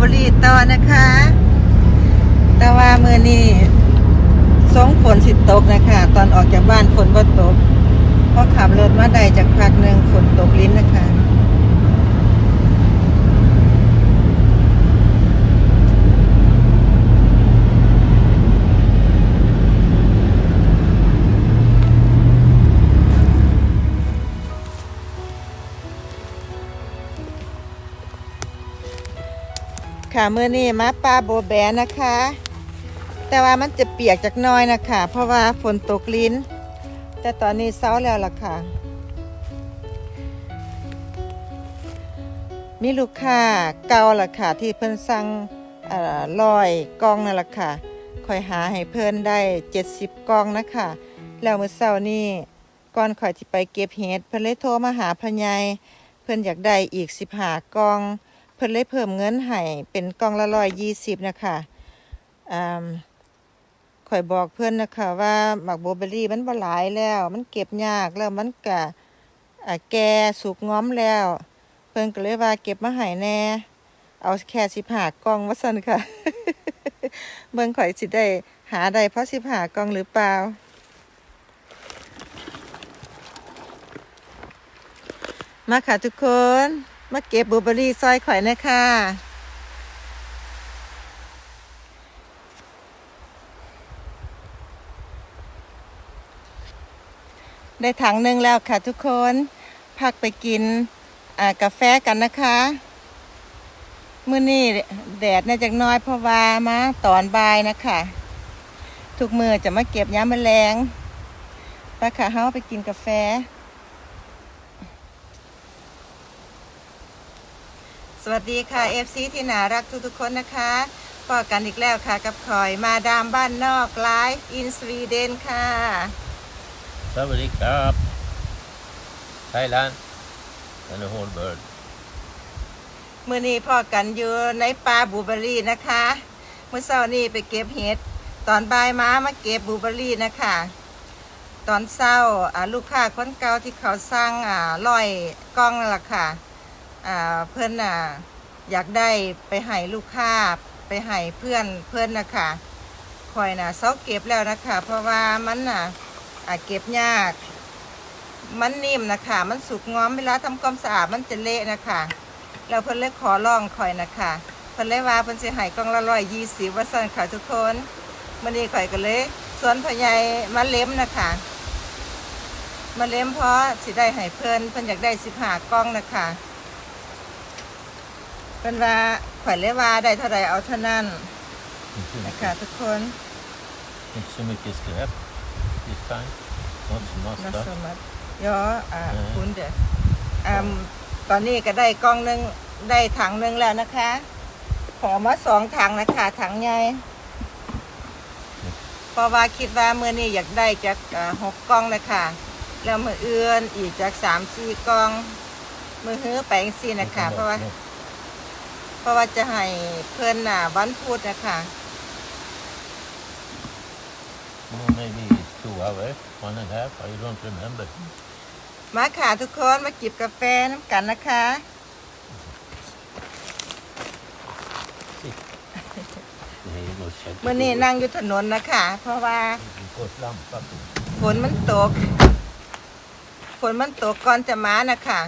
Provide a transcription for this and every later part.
บุรีต่อนะคะ แต่ว่ามือนี้สงฝนสิตกนะคะ ตอนออกจากบ้านฝนบ่ตกพอขับรถมาได้จากพักหนึ่งฝนตกลิ้นนะคะ ค่ะเมื่อนี้มาปลาโบแบนะคะ แต่ว่ามันจะเปียกจากน้อยนะคะ เพราะว่าฝนตกลิ้น แต่ตอนนี้เช้าแล้วล่ะค่ะ มีลูกค้าเก่าล่ะค่ะ ที่เพิ่นสั่งอ่อลอยกล่องนั่นล่ะค่ะคอยหาให้เพิ่นได้ 70กล่องนะคะ แล้วเมื่อเช้านี้ก่อนข่อยที่ไปเก็บเห็ดเพิ่นเลยโทรมาหาพญายเพิ่นอยากได้อีก15กล่อง พิ่นเลยเพิ่มเงินให้เป็นกล่องละร้อยยี่สิบนะคะอ่าข่อยบอกเพื่อนนะคะว่าหมักโบเบอรี่มันบ่หลายแล้ว มันเก็บยากแล้วมันกะอ่แก่สุกง้อมแล้ว เพิ่นก็เลยว่าเก็บมาให้แน่ เอาแค่สิบหากล่องว่าซั่นค่ะ เบิ่งข่อยสิได้หาได้เพราะสิบหากล่องหรือเปล่ามาค่ะทุกคน มาเก็บบลูเบอรี่ซอยข่อยนะคะได้ถังหนึ่งแล้วค่ะทุกคน พักไปกินกาแฟกันนะคะมื้อนี้แดดน่าจะน้อยเพราะว่ามาตอนบ่ายนะคะ ทุกมือจะมาเก็บย้ำแมลงไปค่ะเฮาไปกินกาแฟ สวัสดีค่ะ FC ที่น่ารักทุกๆคนนะคะพบกันอีกแล้วค่ะกับคอยมาดามบ้านนอกไลฟ์อินสวีเดนค่ะ สวัสดีครับไทยแลนด์ and the whole bird มื่อนี้พ่อกันอยู่ในป่าบลูเบอรี่นะคะเมื่อเช้านี้ไปเก็บเห็ดตอนบ่ายมามาเก็บบลูเบอรี่นะคะ ตอนเช้าอ่าลูกค้าคนเก่าที่เขาสร้างอ่าร้อยกล้องนั่นล่ะค่ะ อ่าเพื่อนอะอยากได้ไปให้ลูกค้าไปให้เพื่อนเพื่อนนะคะคอยน่ะเสาเก็บแล้วนะคะ เพราะว่ามันน่ะอ่าเก็บยาก มันนิ่มนะคะ มันสุกงอมเวลาทำความสะอาดมันจะเละนะคะแล้วเพิ่นเลยขอลองข่อยนะคะเพิ่นเลยว่าเพิ่นสิให้กล่องละร้อยยี่สิบว่าสั่นค่ะทุกคนมื้อนี้ข่อยก็เลยสวนพญายมาเล็มนะคะมาเล็มเพราะสิได้ให้เพิ่นเพิ่นอยากได้สิบหากล่องนะคะ เพิ่นว่าข่อยเลยว่าได้เท่าใดเอาเท่านั้นนะคะทุกคน Inte så mycket skräp this time. Not so much นะ stuff. สมัติยออ่าเออ คุณเด้ออ่าตอนนี้ก็ได้กล่องหนึงได้ถังหนึงแล้วนะคะ ขอมาสองถังนะคะถังใหญ่เพราะว่าคิดว่าเมื่อนี้อยากได้จากอ่าหกกล่องนะคะแล้วมือเอื้อนอีกจากสามสี่กล่อง มือฮื้อไปจังซี่นะคะ เพราะว่า เพราะว่าจะให้เพื่อนน่ะวันพุธนะคะ Well, maybe two hours, one and a half. I don't remember. มาค่ะทุกคนมาจิบกาแฟน้ำกันนะคะ Det är nog säkert. เมื่อนี้นั่งอยู่ถนนนะคะ เพราะว่า Gott lampa på. ฝนมันตก ฝนมันตกก่อนจะมานะคะ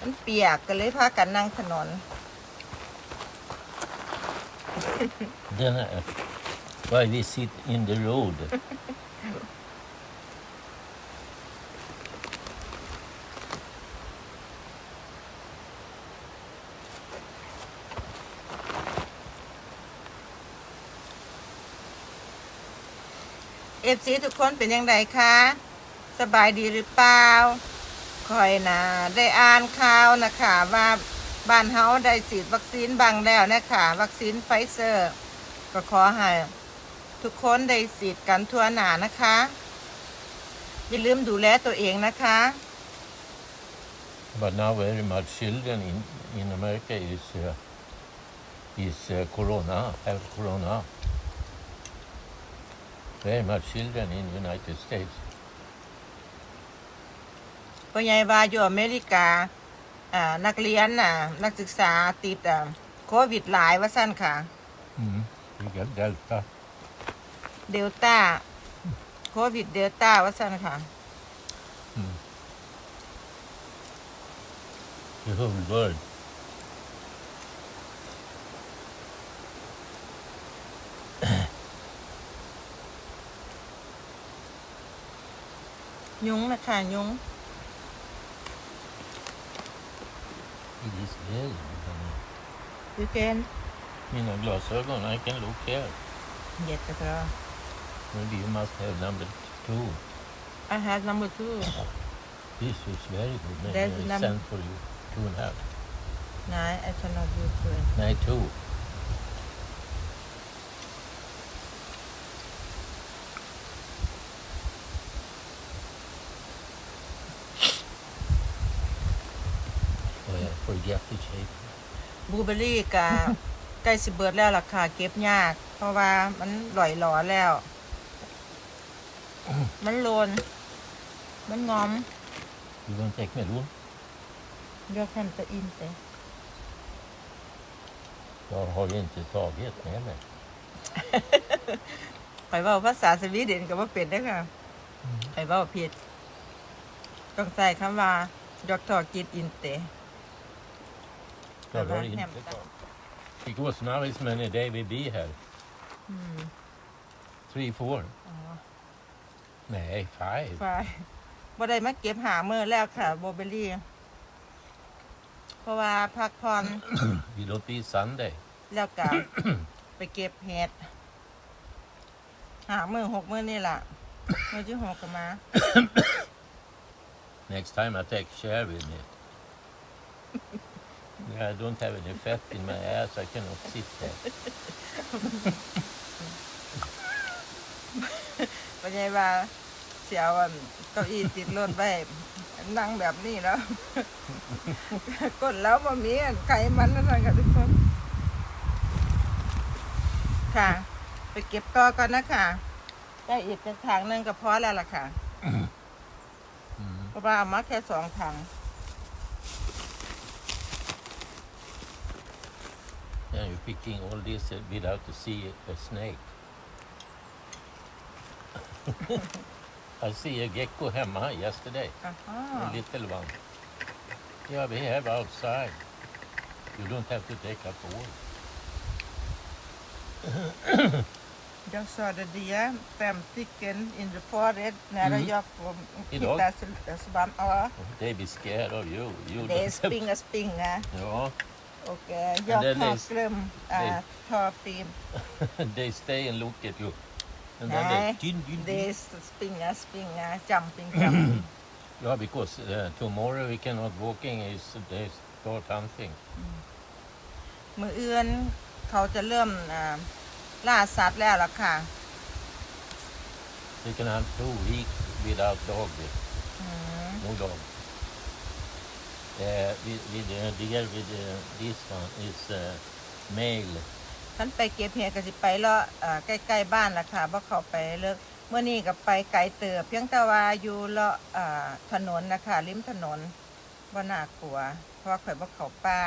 มันเปียกก็เลยพากันนั่งถนน Den är, why we sit in the road. เอฟซีทุกคนเป็นยังไงคะ สบายดีหรือเปล่าคอยนะได้อ่านข่าวนะคะว่า บ้านเฮาได้ฉีดวัคซีนบางแล้วนะคะวัคซีนไฟเซอร์ ก็ขอให้ทุกคนได้ฉีดกันทั่วหน้านะคะ อย่าลืมดูแลตัวเองนะคะ But now very much children in, in America is uh, is uh, corona, have corona. Very much children in United States. พ่อใหญ่ว่าอยู่อเมริกาอ่า นักเรียนน่ะ นักศึกษาติดอ่าโคโควิดหลายว่าสั้นค่ะ Mm. You get Delta. เดลต้าโควิดเดลต้าว่าสั้นค่ะ Mm. The whole world. ยุงนะคะยุง It is yellow. You can. Mina glasögon, I can look here. car. Maybe you must have number two. I have number two. This is very good. Maybe There's I number- sent for you two and a half. No, I cannot do two. Nine, two. Yeah, forget the shape. บลูเบอรี่กับใกล้สิเบิดแล้วล่ะค่ะ เก็บยาก เพราะว่ามันหล่อยหลอแล้ว มันโลน มันงอม You want to take melon? ยกแคมตะอินเต Jag har ju inte tagit med mig. ข่อยเว่าภาษาสวีเดนก็ว่าเป็นได้อค่ะข่อยเว่าผิด ต้องใส่คำว่ายกทอกิดอินเต Jag har men inte hämta. tagit. Because now is many day we be here. อืม Three, four. อ๋อ Nej, five. ไฟบ่ได้มาเก็บหาเมื่อแล้วค่ะโบเบอรี่ เพราะว่าพักผ่อน We don't be Sunday. แล้วก็ ไปเก็บเห็ดหามือหกมือนี่ล่ะมือที่หกก็มา Next time I take chair with me. I don't have any fat in my ass. I cannot sit there. ปัญญาว่าเสียวอันเก้าอี้ติดรถไว้นั่งแบบนี้แล้ว กดแล้วมามีอันไขมันนั่นแหละค่ะทุกคน ค่ะ ไปเก็บต่อก่อนนะคะได้อีกกระถางหนึงก็พอแล้วล่ะค่ะ Mm. เพราะว่าเอามาแค่สองถัง Now you're picking all this without to see a snake. I see a gecko hemma yesterday. Uh-huh. A little one. Yeah, we have outside. You don't have to take up all. Jag sade det, fem stycken in the forest när mm. jag hittade svampar. They be scared of you. you they springa, springa. Ja. Och eh, jag then har they- glömt they- att ta film. they stay and look at you. And then Nej, they... Gin, gin, Det gin. är springa, springa, jumping, jumping. Yeah, because uh, tomorrow we cannot walking. Is they start hunting. มือเอื้อนเขาจะเริ่มอ่าล่าสัตว์แล้วล่ะค่ะ We can have two weeks without dog. อืม No dog. Uh, with, with uh, deer with uh, this one is uh, male. ท่านไปเก็บเห็ดก็สิไปเลาะอ่าใกล้ๆบ้านล่ะค่ะบ่เขาไปเลิกเมื่อนี้ก็ไปไกลเติบเพียงแต่ว่าอยู่เลาะอ่าถนนนะคะริมถนนบ่น่ากลัว เพราะว่าข่อยบ่เขาป่า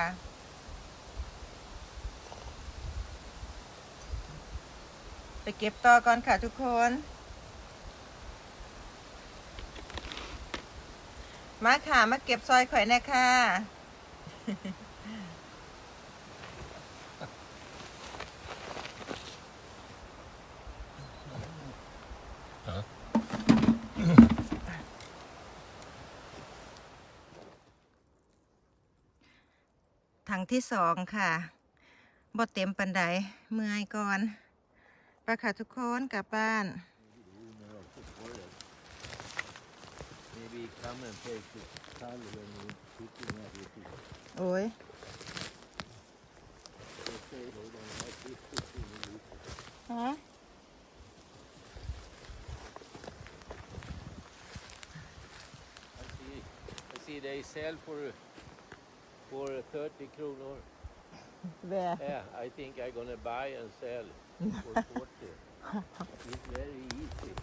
ไปเก็บต่อก่อนค่ะทุกคน มาค่ะ มาเก็บซอยข่อยน่ค่ะถังที่สองค่ะบ่เต็มปันไดเมื่อยก่อนไปค่ะทุกคนกลับบ้าน Oi. Huh? I see. I see they sell for for 30 kronor. Where? Yeah, I think I'm gonna buy and sell for 40. it's very easy.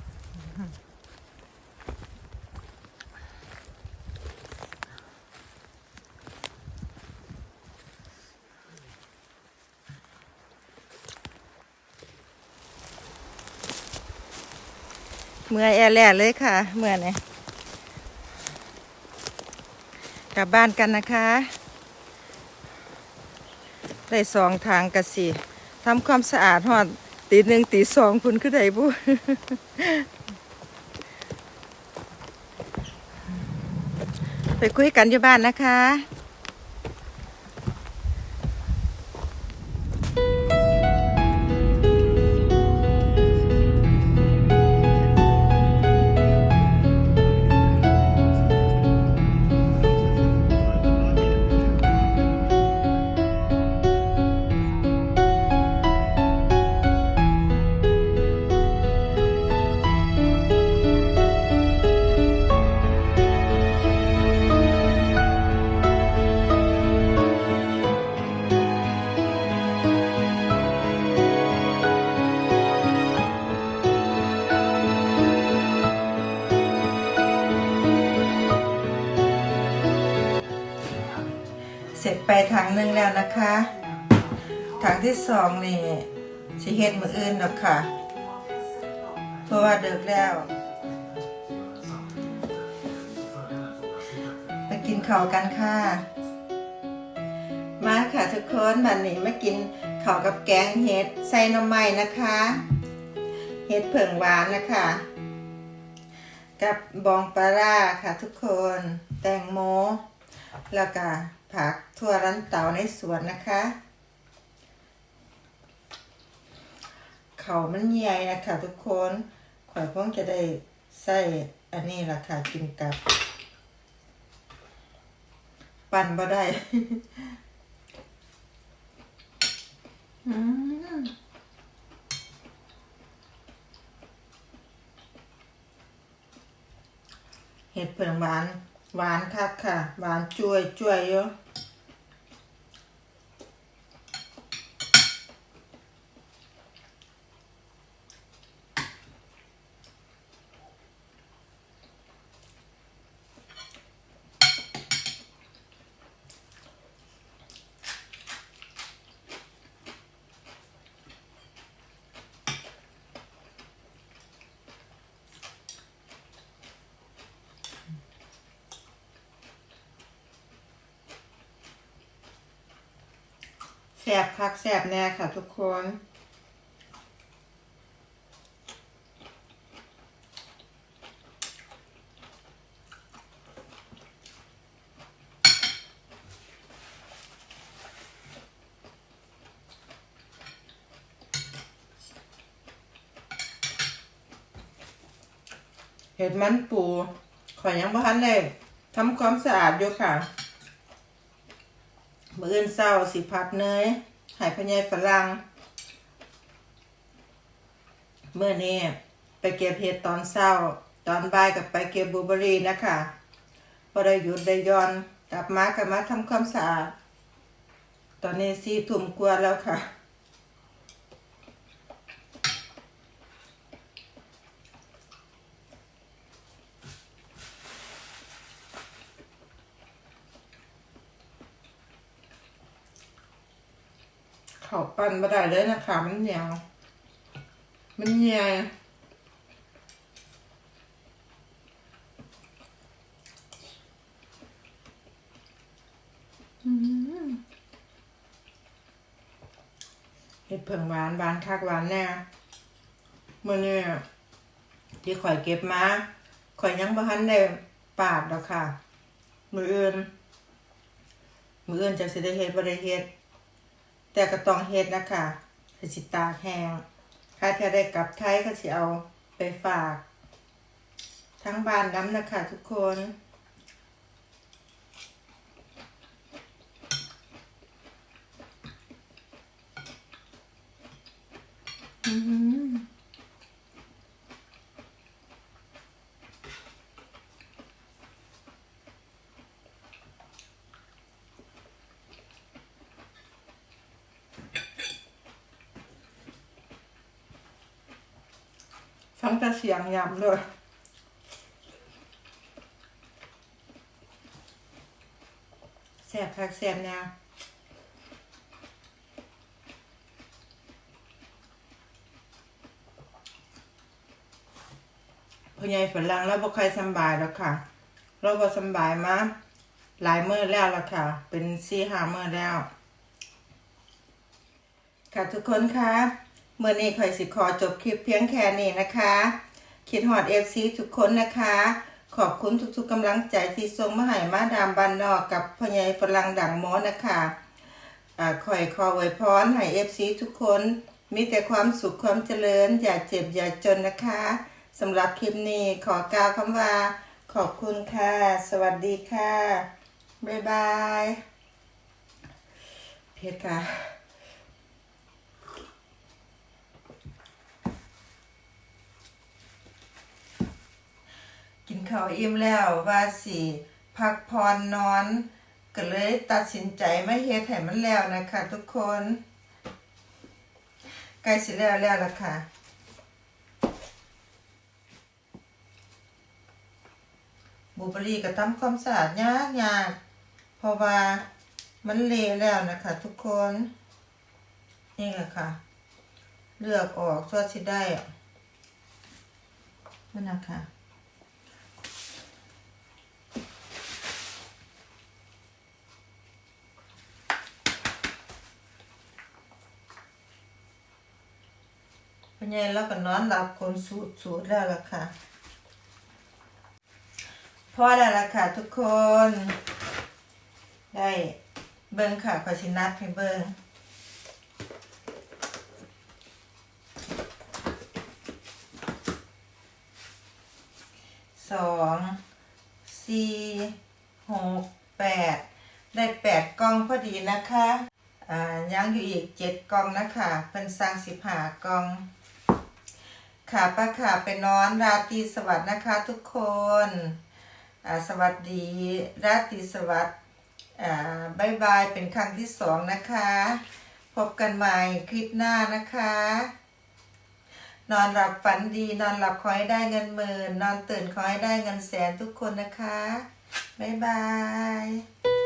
เมื่อแอร์แล่เลยค่ะ เมื่อนี่กลับบ้านกันนะคะ ได้สองทางกะสิทำความสะอาดหอดตีหนึ่งตีสองคุณคือไดบุไปคุยกันอยู่บ้านนะคะ ไปทางหนึ่งแล้วนะคะทางที่สองนี่สิเฮ็ดมืออื่นดอกค่ะ เพราะว่าเดิกแล้ว ไปกินข้าวกันค่ะ มาค่ะทุกคนวันนี้มากินข้าวกับแกงเห็ดใส่หน่อไม้นะคะเห็ดเผิงหวานนะคะ กับบองปลาร่าค่ะทุกคน แตงโมแล้วก็ ผักทั่วรันเตาในสวนนะคะเขามันใหญ่นะคะทุกคนข่อยพิ่งจะได้ใส่อันนี้ล่ะค่ะกินกับ ปั่นบ่ได้อืมเห็ดเผือกหวาน หวานคักค่ะ หวานจุยจุยเยอะ บคักแสบแน่ค่ะทุกคนเห็ดมันปูข่อยยังบ่ทันได้ทำความสะอาดอยู่ค่ะ มื้ออื่นเช้าสิพัดเนยให้พ่อใหญ่ฝรั่งเมื่อนี้ไปเก็บเห็ดตอนเช้า ตอนบ่ายกับไปเก็บบลูเบอรี่นะคะพอได้หยุดได้ย้อนกลับมากลับมาทำความสะอาด ตอนนี้สี่ทุ่มกว่าแล้วค่ะ ขาปั้นมาได้เลยนะคะ มันเหนียวมันเหนียวเห็ดเผิงหวานหวานคักหวานแน่เมื่อนี้ที่ข่อยเก็บมาข่อยยังบ่ทันได้ปาดดอกค่ะ มืออื่น มืออื่นจะสิได้เฮ็ดบ่ได้เฮ็ด แต่ก็ต้องเฮ็ดนะคะคือสิตาแห้งถ้าเธอได้กลับไทยก็สิเอาไปฝาก ทั้งบ้านน้ำนะคะทุกคนอืม เสียงยำเลยแสบคักแสบแนวพ่อใหญ่ฝรั่งแล้วบ่ค่อยสบายแล้วค่ะเราบ่สบายมาหลายมื้อแล้วล่ะค่ะ เป็น4-5มื้อแล้ว ค่ะทุกคนคะเมื่อนี้ข่อยสิขอจบคลิปเพียงแค่นี้นะคะ คิดฮอด FC ทุกคนนะคะ ขอบคุณทุกๆกำลังใจที่ส่งมาให้มาดามบ้านนอกกับพ่อใหญ่ฝรั่งดังมอนะคะอ่าข่อยขอไว้พรให้ FC ทุกคน มีแต่ความสุขความเจริญ อย่าเจ็บอย่าจนนะคะสำหรับคลิปนี้ขอกล่าวคำว่า ขอบคุณค่ะ สวัสดีค่ะ บ๊ายบาย เพชรค่ะ กินข้าวอิ่มแล้วว่าสิพักผ่อนนอน ก็เลยตัดสินใจไม่เฮ็ดให้มันแล้วนะคะทุกคนใกล้สิแล้วแล้วล่ะค่ะบูเบอรี่ก็ทำความสะอาดยากยากเพราะว่ามันเละแล้วนะคะทุกคน นี่แหละค่ะ เลือกออกส่วนสิได้อะนั่นนะคะ เป็นแล้วก็นอนหลับคนสูดสูดแล้วล่ะค่ะพอแล้วล่ะค่ะทุกคน ได้เบิ้งค่ะขอชินัดให้เบิ้งสองสี่หกแปดได้แปดกล่องพอดีนะคะ อ่ายังอยู่อีกเจ็ดกล่องนะคะ เป็นสร้างสิบหากล่อง ค่ะป้าค่ะไปนอนราตรีสวัสดิ์นะคะทุกคนสวัสดีราตรีสวัสดิ์อ่าบายบายเป็นครั้งที่สองนะคะ พบกันใหม่คลิปหน้านะคะ นอนหลับฝันดีนอนหลับขอให้ได้เงินหมื่นนอนตื่นขอให้ได้เงินแสนทุกคนนะคะบ๊ายบาย